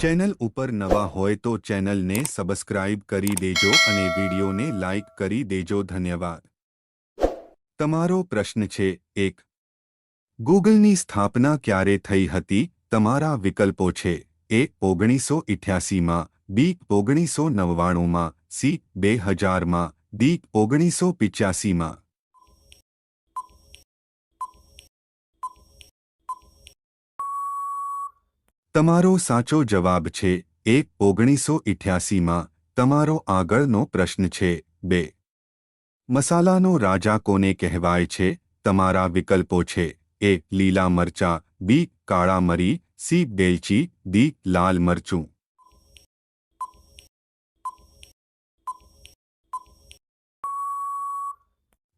Channel ઉપર નવા હોય તો ચેનલને સબસ્ક્રાઇબ કરી દેજો અને વિડીયોને લાઇક કરી દેજો. ધન્યવાદ. તમારો પ્રશ્ન છે એક. ગૂગલની સ્થાપના ક્યારે થઈ હતી? તમારા વિકલ્પો છે. એ ઓગણીસો ઇઠ્યાસીમાં, બી ઓગણીસો નવ્વાણુંમાં, સી બે હજારમાં, ડી ઓગણીસો પિચ્યાસીમાં. તમારો સાચો જવાબ છે એક ઓગણીસો ઇઠ્યાસીમાં તમારો આગળનો પ્રશ્ન છે બે. મસાલાનો રાજા કોને કહેવાય છે? તમારા વિકલ્પો છે. એ લીલા મરચા, બી કાળા મરી, સી બેલચી, ડી લાલ મરચું.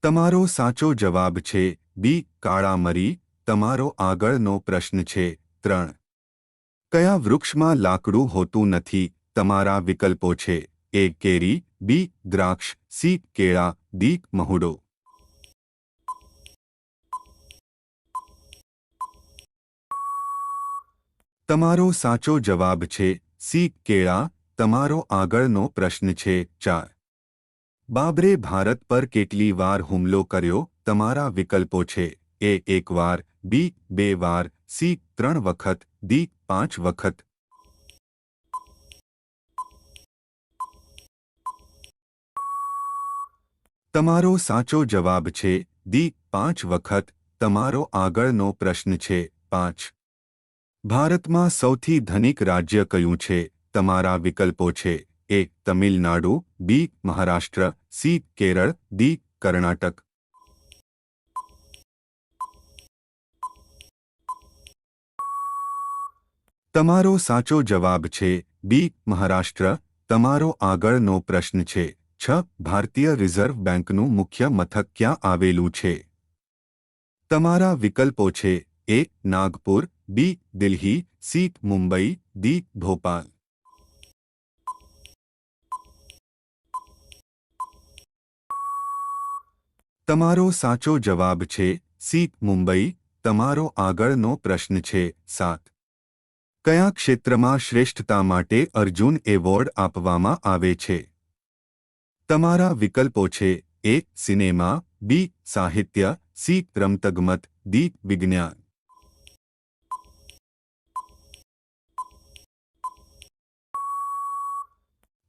તમારો સાચો જવાબ છે બી કાળા મરી. તમારો આગળનો પ્રશ્ન છે ત્રણ. કયા વૃક્ષમાં લાકડું હોતું નથી? તમારા વિકલ્પો છે. એ કેરી, બી દ્રાક્ષ, સી કેળા, ડી મહુડો. તમારો સાચો જવાબ છે. સી કેળા, તમારો આગળનો પ્રશ્ન છે. ચાર. બાબરે ભારત પર કેટલી વાર હુમલો કર્યો? તમારા વિકલ્પો છે. એ એક વાર, બી બે વાર, સી ત્રણ વખત, ડી પાંચ વખત. તમારો સાચો જવાબ છે દી પાંચ વખત. તમારો આગળનો પ્રશ્ન છે પાંચ. ભારતમાં સૌથી ધનિક રાજ્ય કયું છે? તમારા વિકલ્પો છે A Tamil Nadu, B Maharashtra, C Kerala D Karnataka. તમારો સાચો જવાબ છે, બી, મહારાષ્ટ્ર. તમારો આગળનો પ્રશ્ન છે, છ, ભારતીય રિઝર્વ બેંકનું મુખ્ય મથક ક્યાં આવેલું છે? તમારા વિકલ્પો છે, A, Nagpur, B, Delhi, C, Mumbai, D, Bhopal. તમારો સાચો જવાબ છે, સી, મુંબઈ. તમારો આગળનો પ્રશ્ન છે, સાત. કયા ક્ષેત્રમાં શ્રેષ્ઠતા માટે અર્જુન એવોર્ડ આપવામાં આવે છે? તમારા વિકલ્પો છે, એ, સિનેમા, બી, સાહિત્ય, સી, રમતગમત, ડી, વિજ્ઞાન.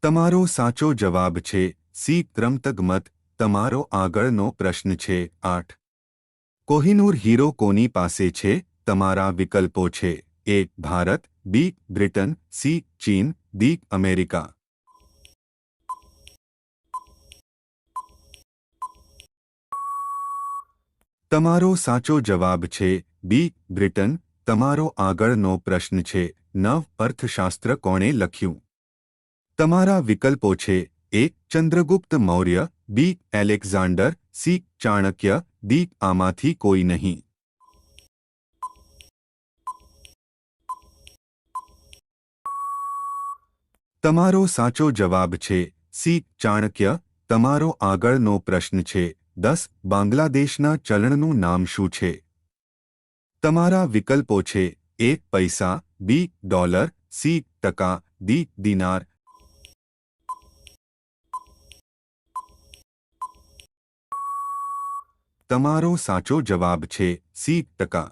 તમારો સાચો જવાબ છે, સી, રમતગમત, તમારો આગળનો પ્રશ્ન છે, આઠ. કોહિનૂર હીરો કોની પાસે છે? તમારા વિકલ્પો છે A Bharat B Britain C ચીન ડી અમેરિકા તમારો સાચો જવાબ છે બી બ્રિટન તમારો આગળનો પ્રશ્ન છે નવ અર્થશાસ્ત્ર કોણે લખ્યું તમારા વિકલ્પો છે A Chandragupta Maurya B Alexander C Chanakya D આમાંથી કોઈ નહીં તમારો સાચો જવાબ છે, સી, ચાણક્ય, તમારો આગળનો પ્રશ્ન છે, દસ, બાંગ્લાદેશના ચલણનું નામ શું છે? તમારા વિકલ્પો છે, એ, પૈસા, બી, ડોલર, સી, ટકા દી દિનાર. તમારો સાચો જવાબ છે, સી, ટકા.